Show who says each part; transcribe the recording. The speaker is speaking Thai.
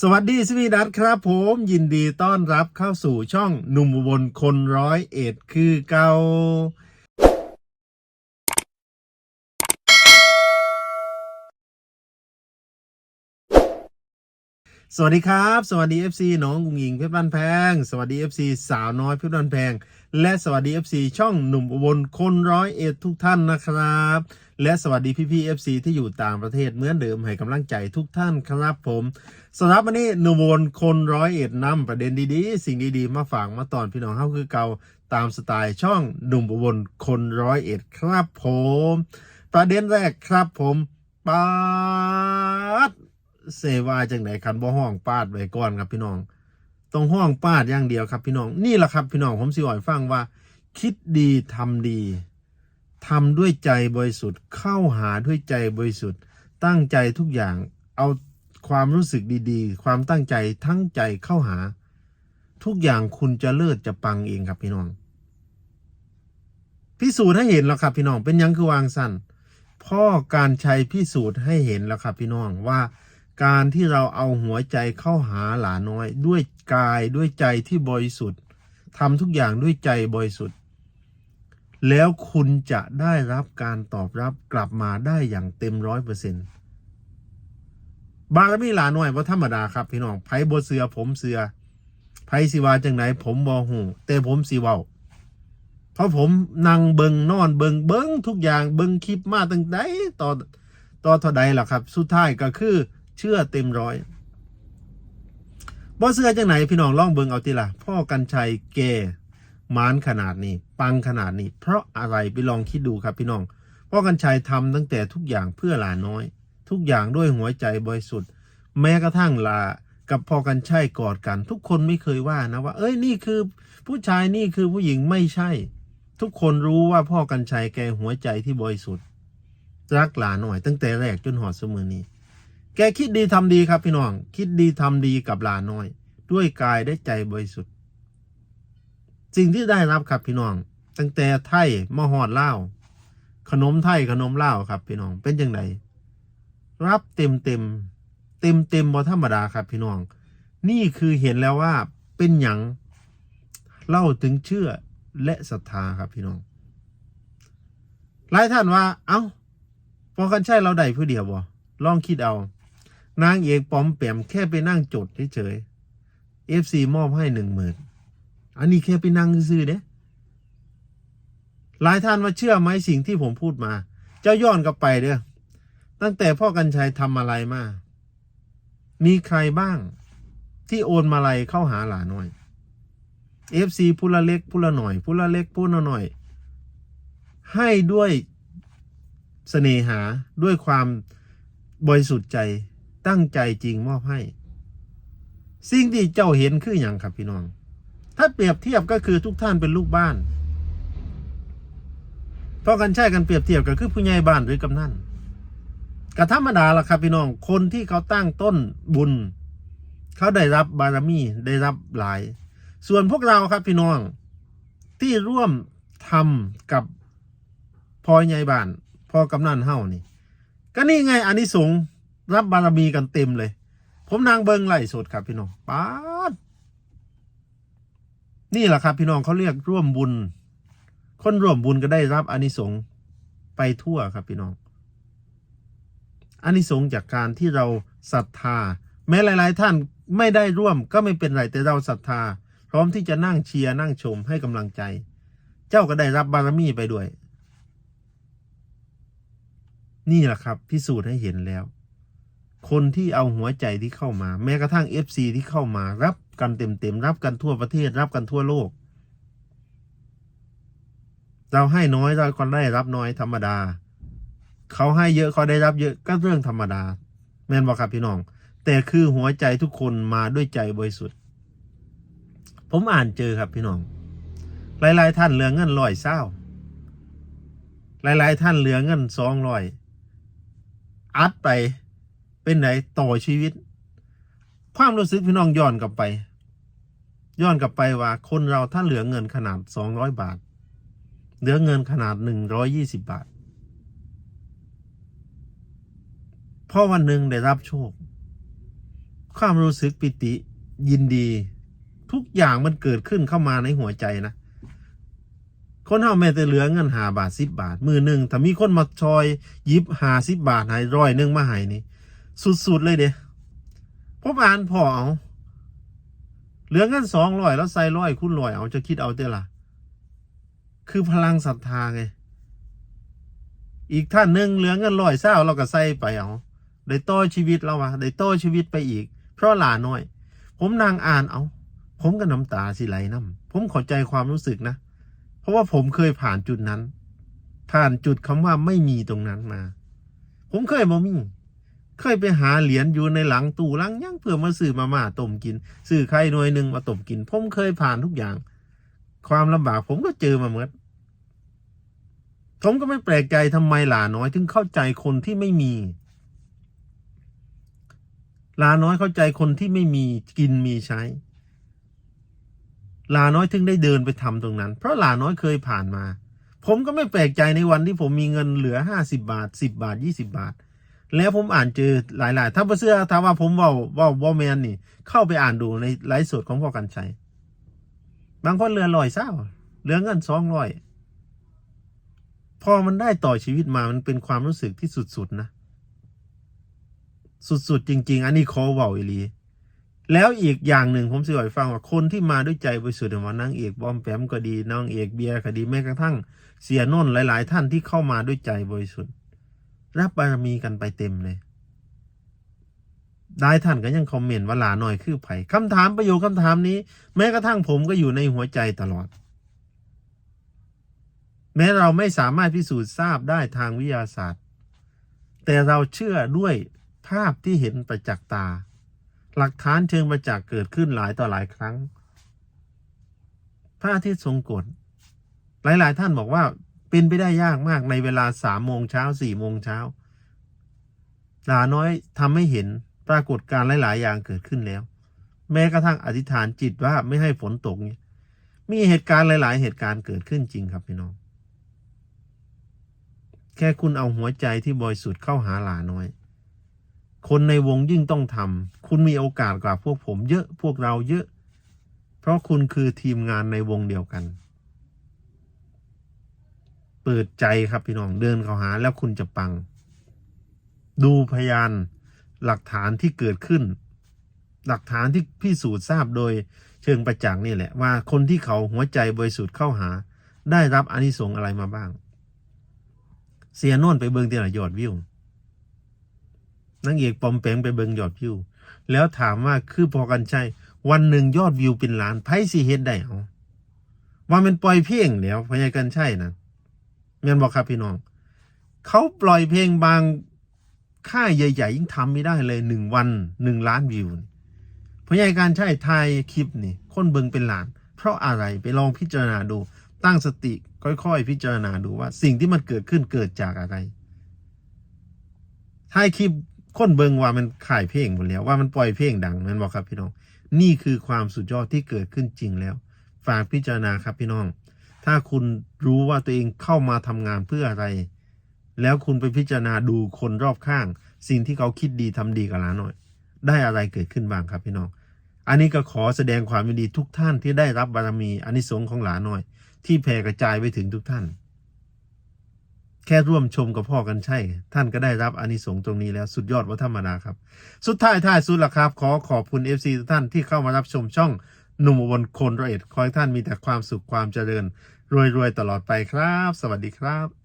Speaker 1: สวัสดีสวีดัตครับผมยินดีต้อนรับเข้าสู่ช่องหนุ่มบลคนร้อยเอ็ดคือเกาสวัสดีครับ สวัสดี FC น้องกุ้งยิงเพชรบ้านแพง สวัสดี FC สาวน้อยเพชรบ้านแพง และสวัสดี FC ช่องหนุ่มอุบลคนร้อยเอ็ดทุกท่านนะครับ และสวัสดีพี่ๆ FC ที่อยู่ต่างประเทศเหมือนเดิมให้กำลังใจทุกท่านครับผมสำหรับวันนี้หนุ่มอุบลคนร้อยเอ็ดนำประเด็นดีๆ สิ่งดีๆ มาฝากมาตอนพี่น้องเฮาคือเก่าตามสไตล์ช่องหนุ่มอุบลคนร้อยเอ็ดครับผม ประเด็นแรกครับผมปาดเซวาจังไหนคันบ่ห้องปาดไว้ก่อนครับพี่น้อง ต้องห้องปาดอย่างเดียวครับ พี่น้องนี่แหละครับพี่น้องผมสิอ่อยฟังว่า คิดดีทำดีทำด้วยใจบริสุทธิ์เข้าหาด้วยใจบริสุทธิ์ ตั้งใจทุกอย่างเอาความรู้สึกดีๆ ความตั้งใจทั้งใจเข้าหา ทุกอย่างคุณจะเลิศจะปังเองครับพี่น้อง พิสูจน์ให้เห็นแล้วครับพี่น้องเป็นยังคือวางสั้นพ่อการชัยพิสูจน์ให้เห็นแล้วครับพี่น้องว่า การที่เราเอาหัวใจเข้าหาหลาน้อย ด้วยกายด้วยใจที่บริสุทธิ์ทำทุกอย่างด้วยใจบริสุทธิ์ แล้วคุณจะได้รับการตอบรับกลับมาได้อย่างเต็มร้อยเปอร์เซ็นต์บารมีหลาน้อยว่าธรรมดาครับพี่น้องไผบเสือผมเสือไผสิวาจังไหน ผมบอหูแต่ผมสิวาเพราะผมนั่งเบิงนอนเบิงเบิงทุกอย่างเบิงคลิปมาตั้งแต่ต่อต่อเท่าใดล่ะครับ สุดท้ายก็คือ เชื่อเต็มร้อยบ่เสื้อจังไหนพี่น้องลองเบิงเอาทีละพ่อกันชัยแกหมานขนาดนี้ ปังขนาดนี้ เพราะอะไรไปลองคิดดูครับพี่น้อง พ่อกันชัยทำตั้งแต่ทุกอย่างเพื่อหลานน้อย ทุกอย่างด้วยหัวใจบริสุทธิ์แม้กระทั่งลากับพ่อกันชัยกอดกัน ทุกคนไม่เคยว่านะว่า เอ้ยนี่คือ ผู้ชายนี่คือผู้หญิงไม่ใช่ ทุกคนรู้ว่าพ่อกันชัยแกหัวใจที่บริสุทธิ์รักหลานหน่อย ตั้งแต่แรกจนหอดสมอนี้ แกคิดดีทำดีครับพี่น้อง คิดดีทำดีกับหลานน้อย ด้วยกายได้ใจบริสุทธิ์ สิ่งที่ได้รับครับพี่น้อง ตั้งแต่ไทยมหอดเล่าขนมไทยขนมเล่าครับ พี่น้องเป็นยังไงรับเต็มเต็มเต็มเต็มบอธรรมดาครับพี่น้อง นี่คือเห็นแล้วว่าเป็นหยังเล่าถึงเชื่อและศรัทธาครับพี่น้อง หลายท่านว่า เอา้าพอกันใช่เราได้ผู้เดียวบ่ลองคิดเอา นางเอกปอมแปมแค่ไปนั่งจดเฉยเอฟซีมอบให้หนึ่งหมื่นอันนี้แค่ไปนั่งซื่อๆเด้หลายท่านว่าเชื่อไหมสิ่งที่ผมพูดมา เจ้าย้อนกลับไปเด้อตั้งแต่พ่อกันชัยทำอะไรมา มีใครบ้างที่โอนมาลัยเข้าหาหลาน้อยเอฟซีผู้ละเล็กผู้ละหน่อยผู้ละเล็กผู้ละหน่อย ให้ด้วยเสน่หาด้วยความบริสุทธิ์ใจ ตั้งใจจริงมอบให้ สิ่งที่เจ้าเห็นคืออย่างครับพี่น้อง ถ้าเปรียบเทียบก็คือทุกท่านเป็นลูกบ้านพราะกันใช่กันเปรียบเทียบก็คือผู้ใหญ่บ้านหรือกำนันก็ธรรมดาล่ะครับพี่น้อง คนที่เขาตั้งต้นบุญ เขาได้รับบารมีได้รับหลาย ส่วนพวกเราครับพี่น้อง ที่ร่วมทำกับพอใหญ่บ้านพอกำนันเฮ้านี่ ก็นี่ไงอันนี้สง รับบารมีกันเต็มเลย ผมนางเบิงไล่สดครับพี่น้องป๊าดนี่แหละครับพี่น้องเขาเรียกร่วมบุญ คนร่วมบุญก็ได้รับอานิสงส์ไปทั่วครับพี่น้องอานิสงส์จากการที่เราศรัทธา แม้หลาย ๆ ท่านไม่ได้ร่วมก็ไม่เป็นไรแต่เราศรัทธา พร้อมที่จะนั่งเชียร์นั่งชมให้กำลังใจ เจ้าก็ได้รับบารมีไปด้วย นี่แหละครับ พิสูจน์ให้เห็นแล้ว คนที่เอาหัวใจที่เข้ามา แม้กระทั่ง FC ที่เข้ามา รับกันเต็มๆรับกันทั่วประเทศ รับกันทั่วโลก เราให้น้อยเราก็ได้รับน้อยธรรมดา เขาให้เยอะเขาได้รับเยอะก็เรื่องธรรมดา แม่นบอกครับพี่น้อง แต่คือหัวใจทุกคนมาด้วยใจบริสุทธิ์ ผมอ่านเจอครับพี่น้อง หลายๆท่านเหลือเงินร้อยเศร้าหลายๆท่านเหลือเงินสองร้อย อัดไป เป็นไหนต่อชีวิต ความรู้สึกพี่น้องย้อนกลับไป ย้อนกลับไปว่าคนเราถ้าเหลือเงินขนาดสองร้อยบาท เหลือเงินขนาดหนึ่งร้อยี่สิบบาทพอวันหนึ่งได้รับโชค ความรู้สึกปิติ ยินดี ทุกอย่างมันเกิดขึ้นเข้ามาในหัวใจนะคนเฮาแม้แต่เหลือเงินหาบาทสิบบาท มือหนึ่งถ้ามีคนมาชอยยิบหาสิบบาทให้ร้อยหนึ่งมาให้นี่ สุดๆเลยเด้ผมอ่านพอเอาเหลือเงินสองร้อยแล้วใส่ร้อยคุณร้อยเอาจะคิดเอาเต้ล่ะ คือพลังศรัทธาไง อีกท่านหนึ่งเหลือเงินร้อยเศร้าเราก็ใส่ไปเอาได้ต่อชีวิตเราวะได้ต่อชีวิตไปอีก เพราะหลาน้อย ผมนางอ่านเอา ผมก็น้ำตาสิไหลน้ำผมข้าใจความรู้สึกนะ เพราะว่าผมเคยผ่านจุดนั้น ผ่านจุดคำว่าไม่มีตรงนั้นมา ผมเคยบ่มี เคยไปหาเหรียญอยู่ในหลังตู้หลังย่างเพื่อมาซื้อมาม่าต้มกินซื้อไข่หน่วยหนึ่งมาต้มกิน ผมเคยผ่านทุกอย่าง ความลำบากผมก็เจอมาเมื่อผมก็ไม่แปลกใจทำไมหลาน้อย ถึงเข้าใจคนที่ไม่มีลาน้อยเข้าใจคนที่ไม่มีกินมีใช้ ลาน้อยถึงได้เดินไปทำตรงนั้น เพราะหลาน้อยเคยผ่านมา ผมก็ไม่แปลกใจในวันที่ผมมีเงินเหลือห้าสิบาทสิบาทยี่สิบบาท แล้วผมอ่านเจอหลาย ๆ ถ้าเสื้อถ้าว่าผมว่าว่าว่าแมนนี่ เข้าไปอ่านดูในไลฟ์สดของพ่อกันชัยบางคนเหลือลอยเศร้าเหลือเงินสองร้อยพอมันได้ต่อชีวิตมามันเป็นความรู้สึกที่สุด ๆ นะ สุด ๆ จริง ๆ อันนี้ขอเว่าอีลี แล้วอีกอย่างหนึ่งผมสิบอกให้ฟังว่าคนที่มาด้วยใจบริสุทธิ์อย่างนางเอกบอมแปมก็ดีนางเอกเบียร์ก็ดีแม้กระทั่งเสียนนท์หลาย ๆ ท่านที่เข้ามาด้วยใจบริสุทธิ์ รับบารมีกันไปเต็มเลยได้ท่านก็ยังคอมเมนต์ว่าหลาหน่อยคือไผ่คำถามประโยคคำถามนี้ แม้กระทั่งผมก็อยู่ในหัวใจตลอด แม้เราไม่สามารถพิสูจน์ทราบได้ทางวิทยาศาสตร์ แต่เราเชื่อด้วยภาพที่เห็นประจักษ์ตา หลักฐานเชิงประจักษ์เกิดขึ้นหลายต่อหลายครั้งพระอาทิตย์ทรงกฎหลาย ๆ ท่านบอกว่า เป็นไปได้ยากมากในเวลาสามโมงเช้าสี่โมงเช้าหลาน้อยทำให้เห็นปรากฏการณ์หลาย ๆ อย่างเกิดขึ้นแล้ว แม้กระทั่งอธิษฐานจิตว่าไม่ให้ฝนตกเนี่ยมีเหตุการณ์หลาย ๆ เหตุการณ์เกิดขึ้นจริงครับพี่น้อง แค่คุณเอาหัวใจที่บริสุทธิ์เข้าหาหลาน้อย คนในวงยิ่งต้องทำคุณมีโอกาสกว่าพวกผมเยอะพวกเราเยอะ เพราะคุณคือทีมงานในวงเดียวกัน เปิดใจครับพี่น้องเดินเข้าหาแล้วคุณจะปัง ดูพยานหลักฐานที่เกิดขึ้น หลักฐานที่พิสูจน์ทราบโดยเชิงประจักษ์นี่แหละว่าคนที่เขาหัวใจบริสุทธิ์เข้าหา ได้รับอนิสงส์อะไรมาบ้าง เสียโน่นไปเบิงเตียละยอดวิวนางเอกปอมแปงไปเบิงยอดวิว แล้วถามว่าคือพอกันใช่วันหนึ่งยอดวิวเป็นล้านไพ่สีเฮ็ดได้เอาว่ามันปล่อยเพลงแล้วพญากันใช่นะ แม่นบอกครับพี่น้อง เขาปล่อยเพลงบางค่ายใหญ่ ๆ ยิ่งทำไม่ได้เลยหนึ่งวันหนึ่งล้านวิวพญาการใช่ไทยคลิปนี่คนเบิงเป็นล้าน เพราะอะไรไปลองพิจารณาดู ตั้งสติค่อย ๆ พิจารณาดูว่า สิ่งที่มันเกิดขึ้นเกิดจากอะไรท้ายคลิปคนเบิงว่ามันขายเพลงหมดแล้วว่ามันปล่อยเพลงดังนั่นบอกครับพี่น้อง นี่คือความสุดยอดที่เกิดขึ้นจริงแล้ว ฝากพิจารณาครับพี่น้อง ถ้าคุณรู้ว่าตัวเองเข้ามาทำงานเพื่ออะไร แล้วคุณไปพิจารณาดูคนรอบข้าง สิ่งที่เขาคิดดีทำดีกับหลานหน่อย ได้อะไรเกิดขึ้นบ้างครับพี่น้อง อันนี้ก็ขอแสดงความยินดีทุกท่านที่ได้รับบารมีอานิสงส์ของหลานหน่อย ที่แผ่กระจายไปถึงทุกท่าน แค่ร่วมชมกับพ่อกันใช่ ท่านก็ได้รับอานิสงส์ตรงนี้แล้วสุดยอดวัฒรรมดาครับ สุดท้ายท้ายสุดละครับ ขอขอบคุณ FC ทุกท่านที่เข้ามารับชมช่อง หนุ่มอุบนคนร้อยเอ็ดขอให้ท่านมีแต่ความสุขความเจริญ รวยๆตลอดไปครับ สวัสดีครับ